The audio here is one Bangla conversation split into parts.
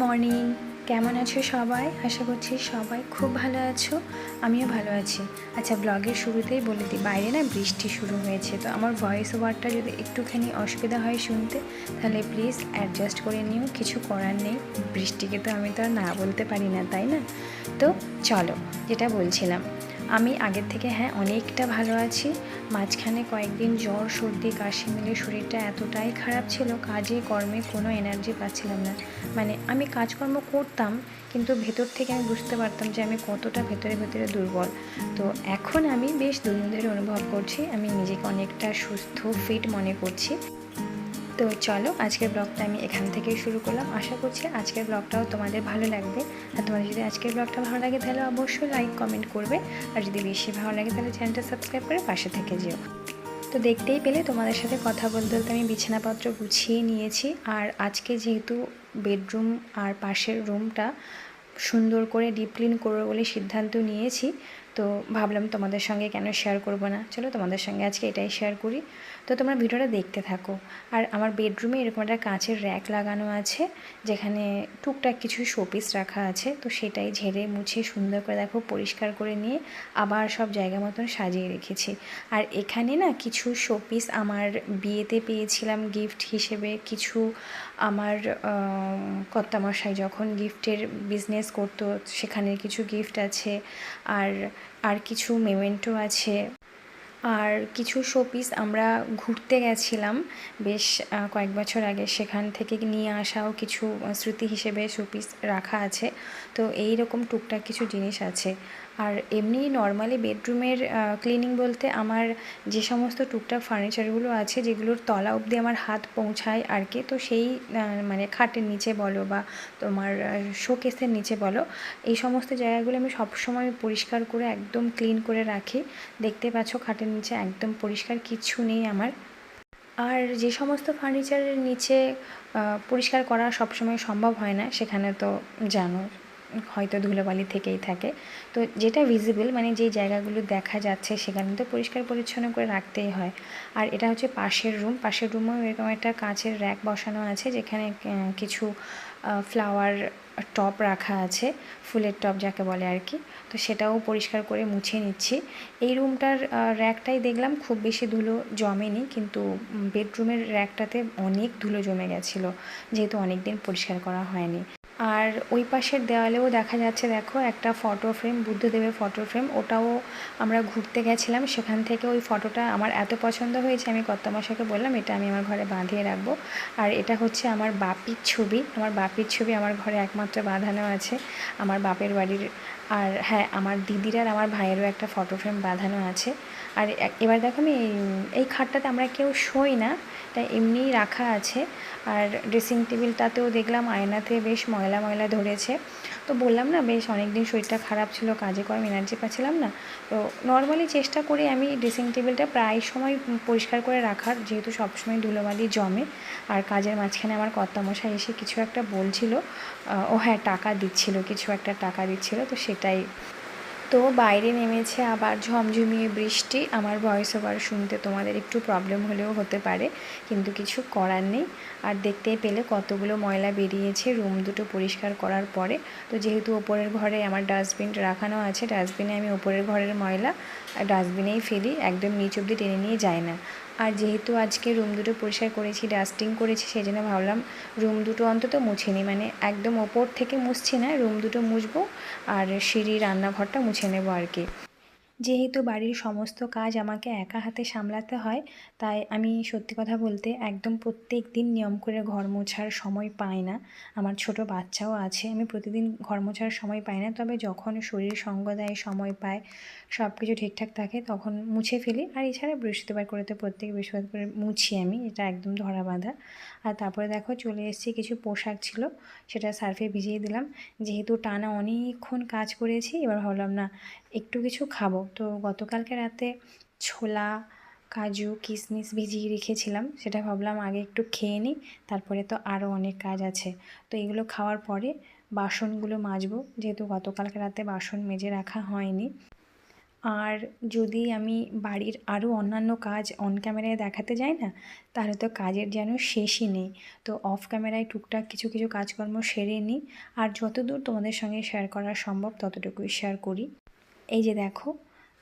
মর্নিং। কেমন আছো সবাই? আশা করছি সবাই খুব ভালো আছো, আমিও ভালো আছি। আচ্ছা ব্লগের শুরুতেই বলে দিই, বাইরে না বৃষ্টি শুরু হয়েছে, তো আমার ভয়েস ওভারটা যদি একটুখানি অসুবিধা হয় শুনতে, তাহলে প্লিজ অ্যাডজাস্ট করে নিও, কিছু করার নেই। বৃষ্টিকে তো আমি তো আর না বলতে পারি না, তাই না? তো চলো, যেটা বলছিলাম, আমি আগের থেকে হ্যাঁ অনেকটা ভালো আছি। মাঝখানে কয়েকদিন জ্বর, সর্দি, কাশি মিলে শরীরটা এতটাই খারাপ ছিল, কাজে, কর্মে কোনো এনার্জি পাচ্ছিলাম না। মানে আমি কাজকর্ম করতাম, কিন্তু ভেতর থেকে আমি বুঝতে পারতাম যে আমি কতটা ভেতরে ভেতরে দুর্বল। তো এখন আমি বেশ দুদিন অনুভব করছি, আমি নিজেকে অনেকটা সুস্থ ফিট মনে করছি। তো চলো, আজকের ব্লগটা আমি এখান থেকেই শুরু করলাম। আশা করছি আজকের ব্লগটাও তোমাদের ভালো লাগবে। আর তোমাদের যদি আজকের ব্লগটা ভালো লাগে, তাহলে অবশ্যই লাইক কমেন্ট করবে। আর যদি বেশি ভালো লাগে, তাহলে চ্যানেলটা সাবস্ক্রাইব করে পাশে থেকে যেও। তো দেখতেই পেলে তোমাদের সাথে কথা বলতে বলতে আমি বিছানাপত্র গুছিয়ে নিয়েছি। আর আজকে যেহেতু বেডরুম আর পাশের রুমটা সুন্দর করে ডিপ ক্লিন করব বলে সিদ্ধান্ত নিয়েছি তো ভাবলাম তোমাদের সঙ্গে কেন শেয়ার করব না? চলো তোমাদের সঙ্গে আজকে এটাই শেয়ার করি। তো তোমরা ভিডিওটা দেখতে থাকো। আর আমার বেডরুমে এরকম একটা কাঁচের র্যাক লাগানো আছে, যেখানে টুকটাক কিছু শোপিস রাখা আছে। তো সেটাই ঝেড়ে মুছে সুন্দর করে দেখো, পরিষ্কার করে নিয়ে আবার সব জায়গা মতন সাজিয়ে রেখেছি। আর এখানে না কিছু শোপিস আমার বিয়েতে পেয়েছিলাম গিফট হিসেবে। কিছু আমার কর্তামশাই যখন গিফটের বিজনেস করতো, সেখানে কিছু গিফট আছে। আর আর কিছু মেমেন্টো আছে। আর কিছু শোপিস আমরা ঘুরতে গেছিলাম বেশ কয়েক বছর আগে। সেখান থেকে নিয়ে আসাও কিছু স্মৃতি হিসেবে শোপিস রাখা আছে। তো এই রকম টুকটাক কিছু জিনিস আছে। আর এমনি নর্মালি বেডরুমের ক্লিনিং বলতে আমার যে সমস্ত টুকটাক ফার্নিচারগুলো আছে, যেগুলোর তলা অবধি আমার হাত পৌঁছায় আর কি, তো সেই মানে খাটের নিচে বলো বা তোমার শোকেসের নিচে বলো, এই সমস্ত জায়গাগুলো আমি সবসময় পরিষ্কার করে একদম ক্লিন করে রাখি। দেখতে পাচ্ছ খাটের নিচে একদম পরিষ্কার কিচ্ছু নেই আমার। আর যে সমস্ত ফার্নিচারের নিচে পরিষ্কার করা সবসময় সম্ভব হয় না, সেখানে তো জানো হয়তো ধুলোবালি থেকেই থাকে। তো যেটা ভিজিবল মানে যেই জায়গাগুলো দেখা যাচ্ছে, সেখানে তো পরিষ্কার পরিচ্ছন্ন করে রাখতেই হয়। আর এটা হচ্ছে পাশের রুম পাশের রুমেও এরকম একটা কাঁচের র্যাক বসানো আছে, যেখানে কিছু ফ্লাওয়ার টপ রাখা আছে, ফুলের টপ যাকে বলে আর কি। তো সেটাও পরিষ্কার করে মুছে নিচ্ছি। এই রুমটার র্যাকটাই দেখলাম খুব বেশি ধুলো জমেনি, কিন্তু বেডরুমের র্যাকটাতে অনেক ধুলো জমে গেছিল, যেহেতু অনেক দিন পরিষ্কার করা হয়নি। আর ওই পাশের দেওয়ালেও দেখা যাচ্ছে, দেখো, একটা ফটো ফ্রেম বুদ্ধদেবের ফটো ফ্রেম ওটাও আমরা ঘুরতে গেছিলাম, সেখান থেকে ওই ফটোটা আমার এত পছন্দ হয়েছে, আমি কর্তামশাকে বললাম, এটা আমি আমার ঘরে বাঁধিয়ে রাখব। আর এটা হচ্ছে আমার বাপির ছবি। আমার বাপির ছবি আমার ঘরে একমাত্র বাঁধানো আছে, আমার বাপের বাড়ির। আর হ্যাঁ আমার দিদির আর আমার ভাইয়েরও একটা ফটো ফ্রেম বাঁধানো আছে। আর এবার দেখো আমি এই খাটটাতে আমরা কেউ শোই না, তাই এমনিই রাখা আছে। আর ড্রেসিং টেবিলটাতেও দেখলাম আয়নাতে বেশ ময়লা ময়লা ধরেছে। তো বললাম না, বেশ অনেক দিন শরীরটা খারাপ ছিল, কাজে কর্ম এনার্জি পাচ্ছিলাম না। তো নর্মালি চেষ্টা করি আমি ড্রেসিং টেবিলটা প্রায় সময় পরিষ্কার করে রাখার, যেহেতু সবসময় ধুলোবালি জমে। আর কাজের মাঝখানে আমার কর্তামশাই এসে কিছু একটা বলছিল ও হ্যাঁ টাকা দিচ্ছিল, কিছু একটা টাকা দিচ্ছিল, তো সেটাই তো বাইরে নেমেছে আবার ঝমঝমিয়ে বৃষ্টি। আমার ভয়েস ওভার শুনতে তোমাদের একটু প্রবলেম হলেও হতে পারে, কিন্তু কিছু করার নেই। আর দেখতে পেলে কতগুলো ময়লা বেরিয়েছে রুম দুটো পরিষ্কার করার পরে। তো যেহেতু ওপরের ঘরে আমার ডাস্টবিন রাখানো আছে ডাস্টবিনে আমি ওপরের ঘরের ময়লা ডাস্টবিনেই ফেলি, একদম নিচ অব্দি টেনে নিয়ে যায় না। আর যেহেতু আজকে রুম দুটো পরিষ্কার করেছি ডাস্টিং করেছি সেই জন্য ভাবলাম রুম দুটো অন্তত মুছে নিই। মানে একদম ওপর থেকে মুছছি না রুম দুটো মুছবো আর সিঁড়ি, রান্নাঘরটা মুছে নেব আর কি। যেহেতু বাড়ির সমস্ত কাজ আমাকে একা হাতে সামলাতে হয়, তাই আমি সত্যি কথা বলতে একদম প্রত্যেক দিন নিয়ম করে ঘর মোছার সময় পাই না। আমার ছোট বাচ্চাও আছে, আমি প্রতিদিন ঘর মোছার সময় পাই না, তবে যখন শরীর সঙ্গ দেয় সময় পায় সব কিছু ঠিকঠাক থাকে, তখন মুছে ফেলি। আর এছাড়া বৃহস্পতিবার করে তো প্রত্যেক বৃহস্পতিবার করে মুছি আমি, এটা একদম ধরা বাঁধা। আর তারপরে দেখো চলে এসেছি, কিছু পোশাক ছিল, সেটা সার্ফে ভিজিয়ে দিলাম। যেহেতু টানা অনেকক্ষণ কাজ করেছি, এবার ভাবলাম না, একটু কিছু খাব। তো গতকালকে রাতে ছোলা, কাজু কিশমিশ ভিজিয়ে রেখেছিলাম, সেটা ভাবলাম আগে একটু খেয়ে নিই, তারপরে তো আরও অনেক কাজ আছে। তো এগুলো খাওয়ার পরে বাসনগুলো মাজবো, যেহেতু গতকালকে রাতে বাসন মেজে রাখা হয়নি। আর যদি আমি বাড়ির আরও অন্যান্য কাজ অন ক্যামেরায় দেখাতে যাই না, তাহলে তো কাজের যেন শেষই নেই। তো অফ ক্যামেরায় টুকটাক কিছু কিছু কাজকর্ম সেরে নিই, আর যতদূর তোমাদের সঙ্গে শেয়ার করা সম্ভব, ততটুকুই শেয়ার করি। এই যে দেখো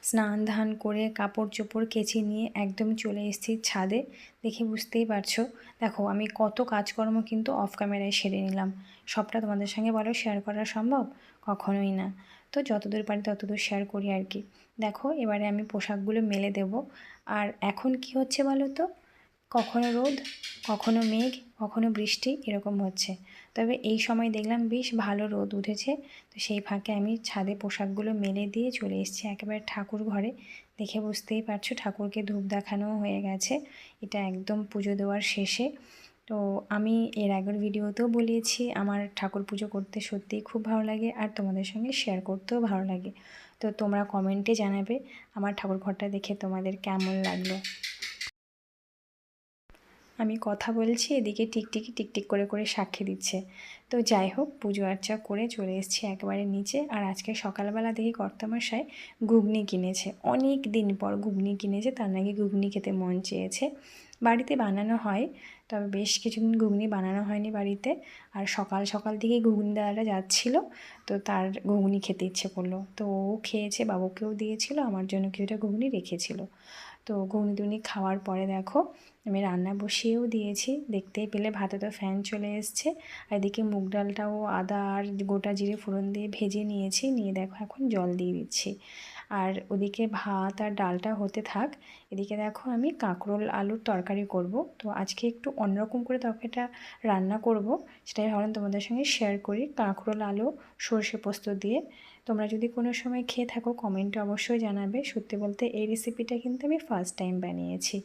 স্নান, ধান করে কাপড় চোপড় কেচে নিয়ে একদম চলে এসেছি ছাদে। দেখে বুঝতেই পারছ। দেখো, আমি কত কাজকর্ম কিন্তু অফ ক্যামেরায় সেরে নিলাম। সবটা তোমাদের সঙ্গে বলো শেয়ার করা সম্ভব? কখনোই না। তো যতদূর পারি ততদূর শেয়ার করি আর কি। দেখো, এবারে আমি পোশাকগুলো মেলে দেব। আর এখন কি হচ্ছে বলো তো? কখনো রোদ, কখনো মেঘ কখনো বৃষ্টি এরকম হচ্ছে। তবে এই সময় দেখলাম বেশ ভালো রোদ উঠেছে। তো সেই ফাঁকে আমি ছাদে পোশাকগুলো মেলে দিয়ে চলে এসেছি একেবারে ঠাকুর ঘরে। দেখে বুঝতেই পারছ ঠাকুরকে ধূপ দেখানো হয়ে গেছে। এটা একদম পুজো দেওয়ার শেষে। তো আমি এর আগের ভিডিওতেও বলিয়েছি আমার ঠাকুর পুজো করতে সত্যিই খুব ভালো লাগে আর তোমাদের সঙ্গে শেয়ার করতেও ভালো লাগে। তো তোমরা কমেন্টে জানাবে আমার ঠাকুর ঘরটা দেখে তোমাদের কেমন লাগল। আমি কথা বলছি, এদিকে টিকটিকি টিকটিক করে করে সাক্ষী দিচ্ছে। তো যাই হোক, পুজো আর্চা করে চলে এসেছি একেবারে নিচে। আর আজকে সকালবেলা দেখি কর্তামশাই ঘুগনি কিনেছে। অনেক দিন পর ঘুগনি কিনেছে, তার নাকি ঘুগনি খেতে মন চেয়েছে। বাড়িতে বানানো হয়, তবে বেশ কিছুদিন ঘুগনি বানানো হয়নি বাড়িতে। আর সকাল সকাল থেকেই ঘুগনি দাদাটা যাচ্ছিল, তো তার ঘুগনি খেতে ইচ্ছে করল। তো ও খেয়েছে, বাবুকেও দিয়েছিল, আমার জন্য কিছুটা ঘুগনি রেখেছিল। তো ঘুগনি টুগনি খাওয়ার পরে দেখো, আমি রান্না বসিয়েও দিয়েছি। দেখতেই পেলে ভাতে তো ফ্যান চলে এসছে। আর এদিকে মুগ ডালটাও আদা আর গোটা জিরে ফোড়ন দিয়ে ভেজে নিয়েছি। নিয়ে দেখো এখন জল দিয়ে দিচ্ছি। আর ওদিকে ভাত আর ডালটা হতে থাক, এদিকে দেখো আমি কাঁকরোল আলুর তরকারি করব। তো আজকে একটু অন্যরকম করে তরকারিটা রান্না করব। সেটাই ভাবলাম তোমাদের সঙ্গে শেয়ার করি। কাঁকরোল আলু সর্ষে পোস্ত দিয়ে। তোমরা যদি কোনো সময় খেয়ে থাকো কমেন্টে অবশ্যই জানাবে। সত্যি বলতে এই রেসিপিটা কিন্তু আমি ফার্স্ট টাইম বানিয়েছি।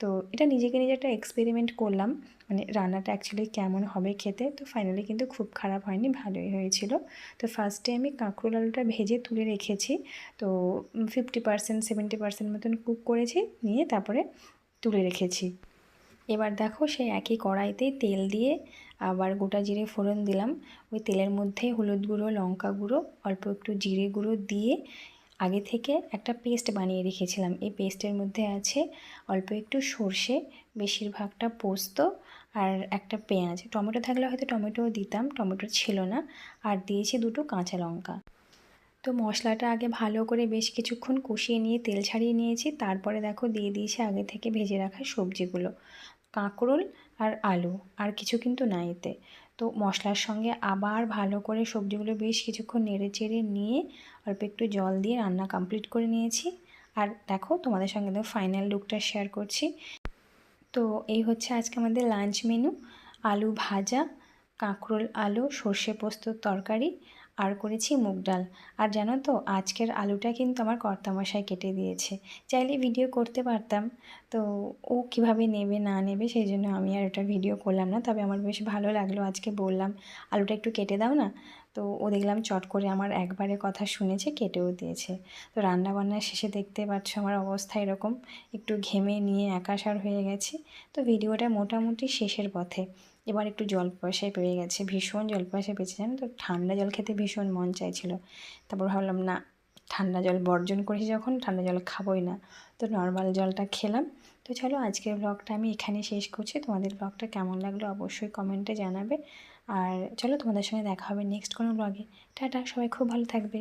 তো এটা নিজেকে নিজে একটা এক্সপেরিমেন্ট করলাম। মানে রান্নাটা অ্যাকচুয়ালি কেমন হবে খেতে, তো ফাইনালি কিন্তু খুব খারাপ হয়নি, ভালোই হয়েছিল। তো ফার্স্টে আমি কাঁকরোল আলুটা ভেজে তুলে রেখেছি। তো ফিফটি পার্সেন্ট সেভেন্টি পার্সেন্ট মতন কুক করেছি, নিয়ে তারপরে তুলে রেখেছি। এবার দেখো সেই একই কড়াইতে তেল দিয়ে আবার গোটা জিরে ফোড়ন দিলাম। ওই তেলের মধ্যে হলুদ গুঁড়ো, লঙ্কা গুঁড়ো, অল্প একটু জিরে গুঁড়ো দিয়ে আগে থেকে একটা পেস্ট বানিয়ে রেখেছিলাম। এই পেস্টের মধ্যে আছে অল্প একটু সর্ষে, বেশিরভাগটা পোস্ত আর একটা পেঁয়াজ। টমেটো থাকলে হয়তো টমেটোও দিতাম, টমেটো ছিল না। আর দিয়েছি দুটো কাঁচা লঙ্কা। তো মশলাটা আগে ভালো করে বেশ কিছুক্ষণ কষিয়ে নিয়ে তেল ছাড়িয়ে নিয়েছি। তারপরে দেখো দিয়ে দিয়েছি আগে থেকে ভেজে রাখা সবজিগুলো। কাঁকরোল আর আলু, আর কিছু কিন্তু না এতে। তো মশলার সঙ্গে আবার ভালো করে সবজিগুলো বেশ কিছুক্ষণ নেড়ে চেড়ে নিয়ে অল্প একটু জল দিয়ে রান্না কমপ্লিট করে নিয়েছি। আর দেখো তোমাদের সঙ্গে তো ফাইনাল লুকটা শেয়ার করছি। তো এই হচ্ছে আজকে আমাদের লাঞ্চ মেনু আলু ভাজা, কাঁকরোল, আলু, সর্ষে পোস্তর তরকারি আর করেছি মুগ ডাল। আর জানো তো, আজকের আলুটা কিন্তু আমার কর্তামশাই কেটে দিয়েছে। চাইলে ভিডিও করতে পারতাম। তো ও কীভাবে নেবে, না নেবে, সেই জন্য আমি আর ওটা ভিডিও করলাম না। তবে আমার বেশ ভালো লাগল আজকে বললাম, আলুটা একটু কেটে দাও না। তো ও দেখলাম চট করে আমার একবারে কথা শুনেছে, কেটেও দিয়েছে। তো রান্না বান্নার শেষে দেখতে পাচ্ছ আমার অবস্থা এরকম। একটু ঘেমে নিয়ে একাশার হয়ে গেছে। তো ভিডিওটা মোটামুটি শেষের পথে। এবার একটু জল পয়সায় পেয়ে গেছে, ভীষণ জল পয়সায় পেয়েছে, জানো তো? ঠান্ডা জল খেতে ভীষণ মন চাইছিল। তারপর ভাবলাম, না, ঠান্ডা জল বর্জন করেছি যখন, ঠান্ডা জল খাবোই না। তো নর্মাল জলটা খেলাম। তো চলো, আজকের ব্লগটা আমি এখানে শেষ করছি। তোমাদের ব্লগটা কেমন লাগল অবশ্যই কমেন্টে জানাবে। আর চলো, তোমাদের সঙ্গে দেখা হবে নেক্সট কোনো ব্লগে টাটা, সবাই খুব ভালো থাকবে।